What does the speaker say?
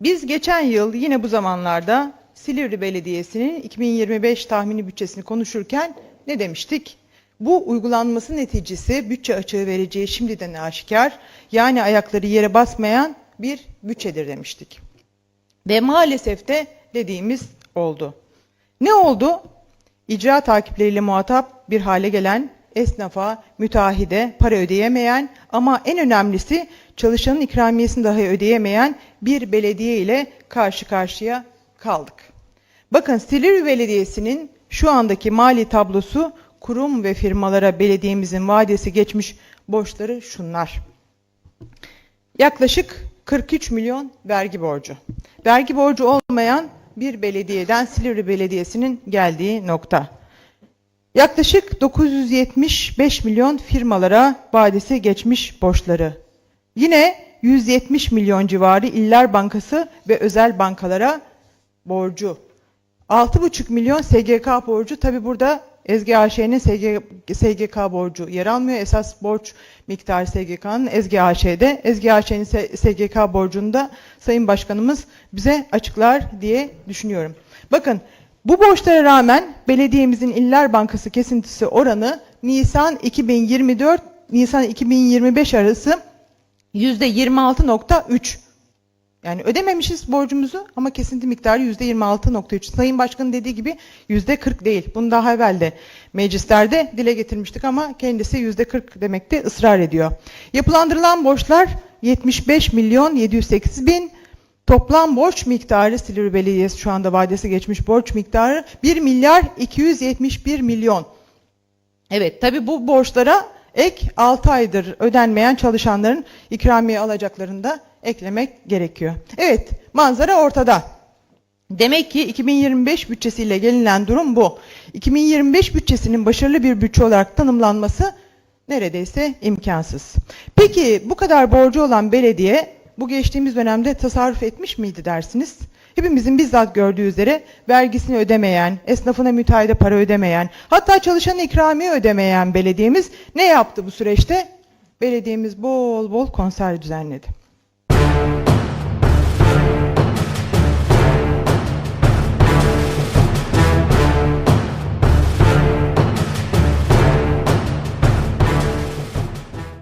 Biz geçen yıl yine bu zamanlarda Silivri Belediyesi'nin 2025 tahmini bütçesini konuşurken ne demiştik? Bu uygulanması neticesi bütçe açığı vereceği şimdiden aşikar, yani ayakları yere basmayan bir bütçedir demiştik. Ve maalesef de dediğimiz oldu. Ne oldu? İcra takipleriyle muhatap bir hale gelen, esnafa, müteahhide para ödeyemeyen ama en önemlisi çalışanın ikramiyesini dahi ödeyemeyen bir belediye ile karşı karşıya kaldık. Bakın Silivri Belediyesi'nin şu andaki mali tablosu kurum ve firmalara belediyemizin vadesi geçmiş borçları şunlar. Yaklaşık 43 milyon vergi borcu. Vergi borcu olmayan bir belediyeden Silivri Belediyesi'nin geldiği nokta. Yaklaşık 975 milyon firmalara vadesi geçmiş borçları. Yine 170 milyon civarı İller Bankası ve özel bankalara borcu. 6,5 milyon SGK borcu. Tabi burada Ezgi AŞ'nin SG, SGK borcu yer almıyor. Esas borç miktarı SGK'nın Ezgi AŞ'de. Ezgi AŞ'nin SGK borcunu da Sayın Başkanımız bize açıklar diye düşünüyorum. Bakın bu borçlara rağmen belediyemizin İller Bankası kesintisi oranı Nisan 2024 Nisan 2025 arası %26.3. Yani ödememişiz borcumuzu ama kesinti miktarı %26.3. Sayın Başkan'ın dediği gibi %40 değil. Bunu daha evvel de meclislerde dile getirmiştik ama kendisi %40 demekte ısrar ediyor. Yapılandırılan borçlar 75 milyon 708 bin. Toplam borç miktarı Silivri Belediyesi şu anda vadesi geçmiş borç miktarı 1 milyar 271 milyon. Evet tabi bu borçlara ek 6 aydır ödenmeyen çalışanların ikramiye alacaklarını da eklemek gerekiyor. Evet manzara ortada. Demek ki 2025 bütçesiyle gelinen durum bu. 2025 bütçesinin başarılı bir bütçe olarak tanımlanması neredeyse imkansız. Peki bu kadar borcu olan belediye bu geçtiğimiz dönemde tasarruf etmiş miydi dersiniz? Hepimizin bizzat gördüğü üzere vergisini ödemeyen, esnafına müteahhide para ödemeyen, hatta çalışan ikramiye ödemeyen belediyemiz ne yaptı bu süreçte? Belediyemiz bol bol konser düzenledi.